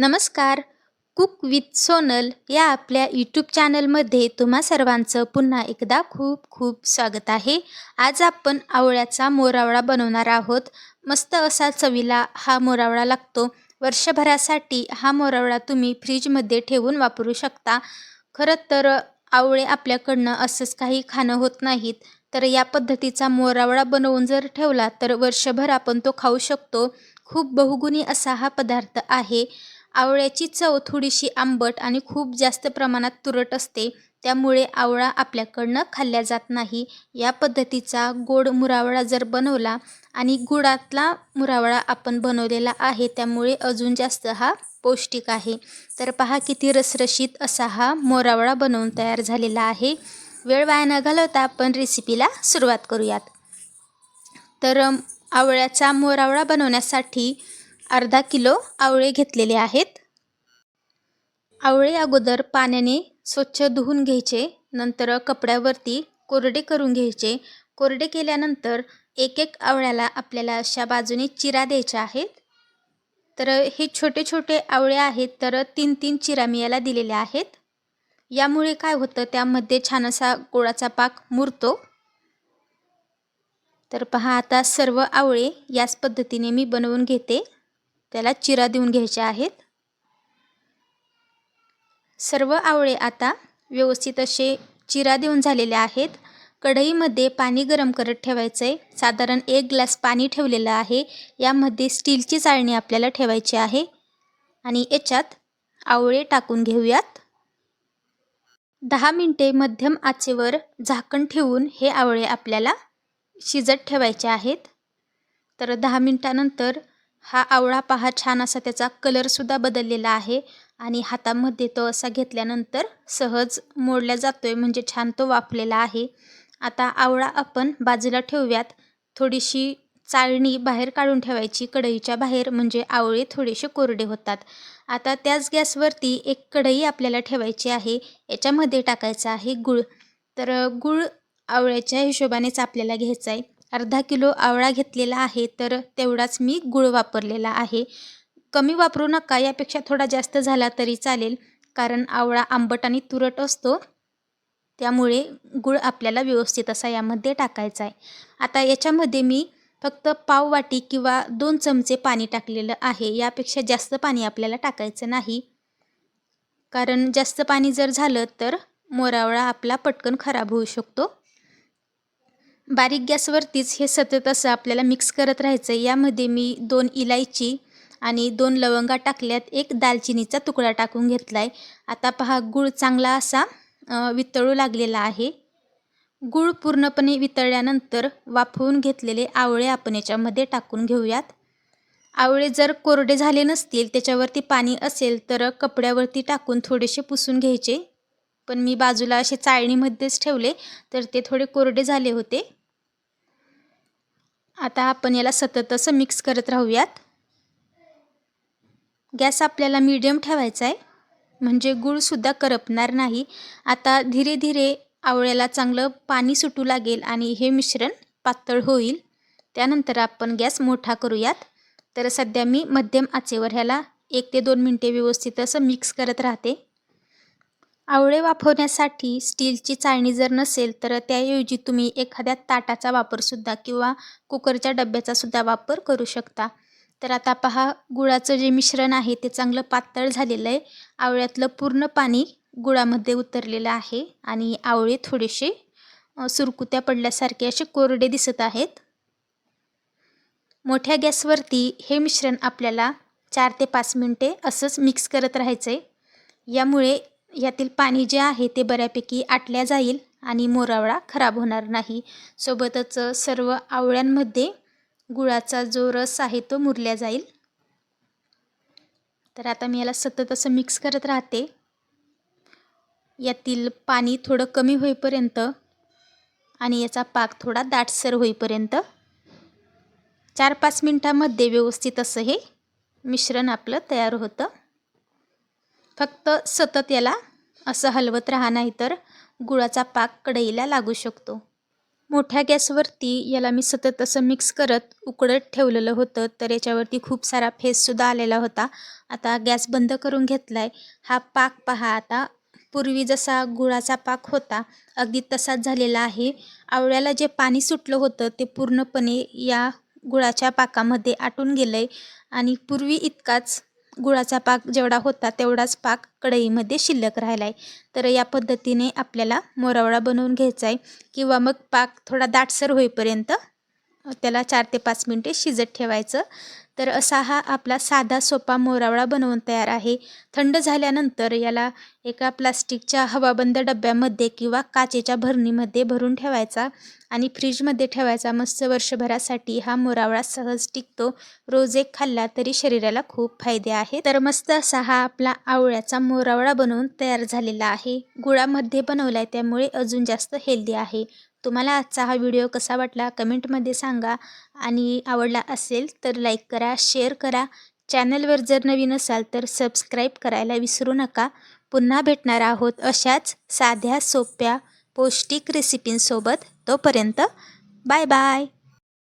नमस्कार. Cook with Sonal या आपल्या यूट्यूब चॅनलमध्ये तुम्हा सर्वांचं पुन्हा एकदा खूप खूप स्वागत आहे. आज आपण आवळ्याचा मोरावळा बनवणार आहोत. मस्त असा चवीला हा मोरावळा लागतो. वर्षभरासाठी हा मोरावळा तुम्ही फ्रीजमध्ये ठेवून वापरू शकता. खरं तर आवळे आपल्याकडनं असंच काही खाणं होत नाहीत. तर या पद्धतीचा मोरावळा बनवून जर ठेवला तर वर्षभर आपण तो खाऊ शकतो. खूप बहुगुणी असा हा पदार्थ आहे. आवळ्याची चव थोडीशी आंबट आणि खूप जास्त प्रमाणात तुरट असते. त्यामुळे आवळा आपल्याकडनं खाल्ल्या जात नाही. या पद्धतीचा गोड मुरावळा जर बनवला आणि गुळातला मुरावळा आपण बनवलेला आहे त्यामुळे अजून जास्त हा पौष्टिक आहे. तर पहा किती रसरशीत असा हा मोरावळा बनवून तयार झालेला आहे. वेळ वाया न घालवता आपण रेसिपीला सुरुवात करूयात. तर आवळ्याचा मोरावळा बनवण्यासाठी अर्धा किलो आवळे घेतलेले आहेत. आवळे अगोदर पाण्याने स्वच्छ धुवून घ्यायचे नंतर कपड्यावरती कोरडे करून घ्यायचे. कोरडे केल्यानंतर एक एक आवळ्याला आपल्याला अशा बाजूने चिरा द्यायच्या आहेत. तर हे छोटे छोटे आवळे आहेत तर तीन तीन चिरा मी याला दिलेल्या आहेत. यामुळे काय होतं त्यामध्ये छान असा गोळाचा पाक मुरतो. तर पहा आता सर्व आवळे याच पद्धतीने मी बनवून घेते. त्याला चिरा देऊन घ्यायच्या आहेत. सर्व आवळे आता व्यवस्थित असे चिरा देऊन झालेले आहेत. कढईमध्ये पाणी गरम करत ठेवायचं आहे साधारण एक ग्लास पाणी ठेवलेलं आहे. यामध्ये स्टीलची चाळणी आपल्याला ठेवायची आहे. आणि याच्यात आवळे टाकून घेऊयात. दहा मिनटे मध्यम आचेवर झाकण ठेवून हे आवळे आपल्याला शिजत ठेवायचे आहेत. तर दहा मिनटानंतर हा आवळा पहा छान असा त्याचा कलरसुद्धा बदललेला आहे. आणि हातामध्ये तो असा घेतल्यानंतर सहज मोडला जातो आहे म्हणजे छान तो वाफलेला आहे. आता आवळा आपण बाजूला ठेवूयात. थोडीशी चाळणी बाहेर काढून ठेवायची कढईच्या बाहेर म्हणजे आवळे थोडेसे कोरडे होतात. आता त्याच गॅसवरती एक कढई आपल्याला ठेवायची आहे याच्यामध्ये टाकायचं आहे गुळ. तर गुळ आवळ्याच्या हिशोबानेच आपल्याला घ्यायचा आहे. अर्धा किलो आवळा घेतलेला आहे तर तेवढाच मी गुळ वापरलेला आहे. कमी वापरू नका यापेक्षा थोडा जास्त झाला तरी चालेल कारण आवळा आंबट आणि तुरट असतो. त्यामुळे गुळ आपल्याला व्यवस्थित असा यामध्ये टाकायचा आहे. आता याच्यामध्ये मी फक्त पाव वाटी किंवा दोन चमचे पाणी टाकलेलं आहे यापेक्षा जास्त पाणी आपल्याला टाकायचं नाही. कारण जास्त पाणी जर झालं तर मोरावळा आपला पटकन खराब होऊ शकतो. बारीक गॅसवरतीच हे सतत असं आपल्याला मिक्स करत राहायचं. यामध्ये मी दोन इलायची आणि दोन लवंगा टाकल्यात. एक दालचिनीचा तुकडा टाकून घेतला आहे आता पहा गूळ चांगला असा वितळू लागलेला आहे. गूळ पूर्णपणे वितळल्यानंतर वाफवून घेतलेले आवळे आपण याच्यामध्ये टाकून घेऊयात. आवळे जर कोरडे झाले नसतील त्याच्यावरती पाणी असेल तर कपड्यावरती टाकून थोडेसे पुसून घ्यायचे. पण मी बाजूला असे चाळणीमध्येच ठेवले तर ते थोडे कोरडे झाले होते. आता आपण याला सतत असं मिक्स करत राहूयात. गॅस आपल्याला मीडियम ठेवायचा आहे. म्हणजे गूळसुद्धा करपणार नाही. आता धीरे धीरे आवळ्याला चांगलं पाणी सुटू लागेल आणि हे मिश्रण पातळ होईल. त्यानंतर आपण गॅस मोठा करूयात. तर सध्या मी मध्यम आचेवर ह्याला एक ते दोन मिनटे व्यवस्थित असं मिक्स करत राहते. आवळे वाफवण्यासाठी स्टीलची चाळणी जर नसेल तर त्याऐवजी तुम्ही एखाद्या ताटाचा वापरसुद्धा किंवा कुकरच्या डब्याचासुद्धा वापर करू शकता. तर आता पहा गुळाचं जे मिश्रण आहे ते चांगलं पातळ झालेलं आहे. आवळ्यातलं पूर्ण पाणी गुळामध्ये उतरलेलं आहे आणि आवळे थोडेसे सुरकुत्या पडल्यासारखे असे कोरडे दिसत आहेत. मोठ्या गॅसवरती हे मिश्रण आपल्याला चार ते पाच मिनटे असंच मिक्स करत राहायचं आहे यामुळे यातील पाणी जे आहे ते बऱ्यापैकी आटल्या जाईल आणि मोरावळा खराब होणार नाही. सोबतच सर्व आवळ्यांमध्ये गुळाचा जो रस आहे तो मुरल्या जाईल. तर आता मी याला सतत असं मिक्स करत राहते. यातील पाणी थोडं कमी होईपर्यंत आणि याचा पाक थोडा दाटसर होईपर्यंत चार पाच मिनटामध्ये व्यवस्थित असं हे मिश्रण आपलं तयार होतं. फक्त सतत याला असं हलवत राहा नाही तर गुळाचा पाक कढईला लागू शकतो. मोठ्या गॅसवरती याला मी सतत असं मिक्स करत उकडत ठेवलेलं होतं तर याच्यावरती खूप सारा फेससुद्धा आलेला होता. आता गॅस बंद करून घेतला आहे हा पाक पहा आता पूर्वी जसा गुळाचा पाक होता अगदी तसाच झालेला आहे. आवळ्याला जे पाणी सुटलं होतं ते पूर्णपणे या गुळाच्या पाकामध्ये आटून गेलं आहे आणि पूर्वी इतकाच गुळाचा पाक जेवढा होता तेवढाच पाक कढईमध्ये शिल्लक राहिला आहे तर या पद्धतीने आपल्याला मोरावळा बनवून घ्यायचा आहे किंवा मग पाक थोडा दाटसर होईपर्यंत त्याला चार ते पाच मिनटे शिजत ठेवायचं. तर असा हा आपला साधा सोपा मोरावळा बनवून तयार आहे. थंड झाल्यानंतर याला एका प्लास्टिकच्या हवाबंद डब्यामध्ये किंवा काचेच्या भरणीमध्ये भरून ठेवायचा आणि फ्रीजमध्ये ठेवायचा. मस्त वर्षभरासाठी हा मोरावळा सहज टिकतो. रोज एक खाल्ला तरी शरीराला खूप फायदे आहे तर मस्त असा हा आपला आवळ्याचा मोरावळा बनवून तयार झालेला आहे. गुळामध्ये बनवला आहे त्यामुळे अजून जास्त हेल्दी आहे. तुम्हाला आजचा हा व्हिडिओ कसा वाटला कमेंटमध्ये सांगा आणि आवडला असेल तर लाईक करा शेअर करा. चॅनलवर जर नवीन असाल तर सबस्क्राईब करायला विसरू नका. पुन्हा भेटणार आहोत अशाच साध्या सोप्या पौष्टिक रेसिपींसोबत तोपर्यंत बाय बाय.